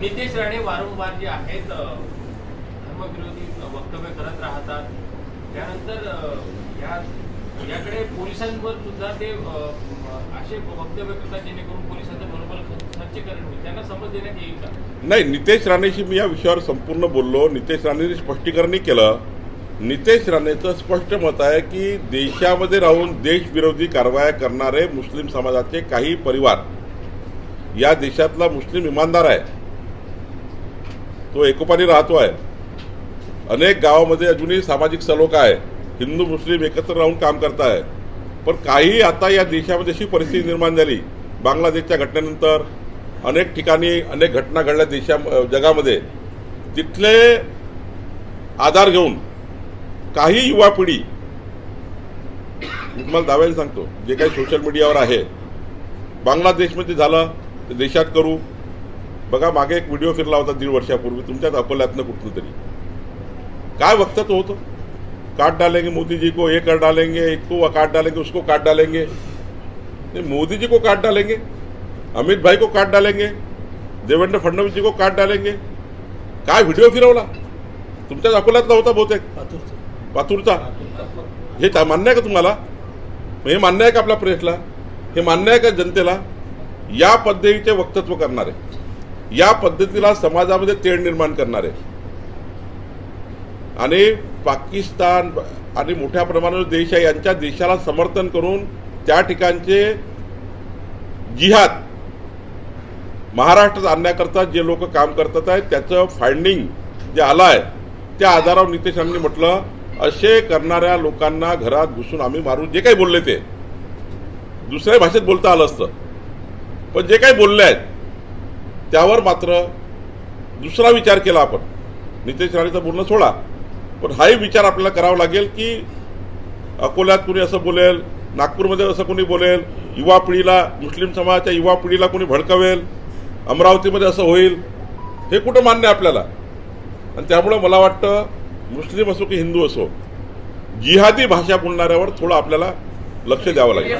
नितेश राणे वारंवार जे आहेत धर्मविरोधी वक्तव्य करत राहतात. त्यानंतर या याकडे पोलिसांवर सुद्धा ते असे वक्तव्य करतात जेणेकरून पोलिसांचं बरोबर खच्चीकरण होईल. त्यांना समज देण्यात येईल का? नाही नितेश राणेशी मी या विषयावर संपूर्ण बोललो. नितेश राणेने स्पष्टीकरणही केलं. नितेश राणेचं स्पष्ट मत आहे की देशामध्ये राहून देशविरोधी कारवाया करणारे मुस्लिम समाजाचे काही परिवार या देशातला मुस्लिम इमानदार आहे. तो एकोपाने राहतो आहे. अनेक गावामध्ये अजूनही सामाजिक सलोखा आहे. हिंदू मुस्लिम एकत्र राहून काम करत आहे पण काही आता या देशामध्ये अशी परिस्थिती निर्माण झाली. बांगलादेशच्या घटनेनंतर अनेक ठिकाणी अनेक घटना घडल्या देशा जगामध्ये. तिथले आधार घेऊन काही युवा पिढी तुम्हाला दाव्याला सांगतो जे काही सोशल मीडियावर आहे बांगलादेशमध्ये झालं देशात करू. बघा मागे एक व्हिडिओ फिरला होता दीड वर्षापूर्वी तुमच्याच अकोल्यातनं कुठून तरी. काय वक्तव्य होतं? काट डालेंगे मोदी जी को ये कर डालेंगे इसको काट डालेंगे उसको काट डालेंगे. नहीं मोदी जी को काट डालेंगे अमित भाई को काट डालेंगे देवेंद्र फडणवीस जी को काट डालेंगे. काय व्हिडिओ फिरवला? तुमच्याच अकोल्यातला होता बहुतेक. पातूरचा. हे ता- मान्य आहे का तुम्हाला? हे मान्य आहे का आपल्या प्रेसला? हे मान्य आहे का जनतेला? या पद्धतीचे वक्तत्व करणारे. या पद्धतीला समाजामध्ये तेढ निर्माण करणारे आणि पाकिस्तान आणि मोठ्या प्रमाणावर देश आहे यांच्या देशाला समर्थन करून त्या ठिकाणचे जिहाद महाराष्ट्रात आणण्याकरता जे लोक काम करतात आहेत त्याचं फायंडिंग जे आलं आहे त्या आधारावर नितेश म्हटलं असे करणाऱ्या लोकांना घरात घुसून आम्ही मारू. जे काही बोलले ते. दुसऱ्या भाषेत बोलता आलं असतं. पण जे काही बोलले आहेत त्यावर मात्र दुसरा विचार केला आपण. नितेश राणेचं बोलणं सोडा. पण हाही विचार आपल्याला करावा लागेल की अकोल्यात कुणी असं बोलेल नागपूरमध्ये असं कोणी बोलेल युवा पिढीला मुस्लिम समाजाच्या युवा पिढीला कोणी भडकवेल अमरावतीमध्ये असं होईल हे कुठं मान्य आहे आपल्याला? आणि त्यामुळं मला वाटतं मुस्लिम असो की हिंदू असो जिहादी भाषा बोलणाऱ्यावर थोडं आपल्याला लक्ष द्यावं लागेल.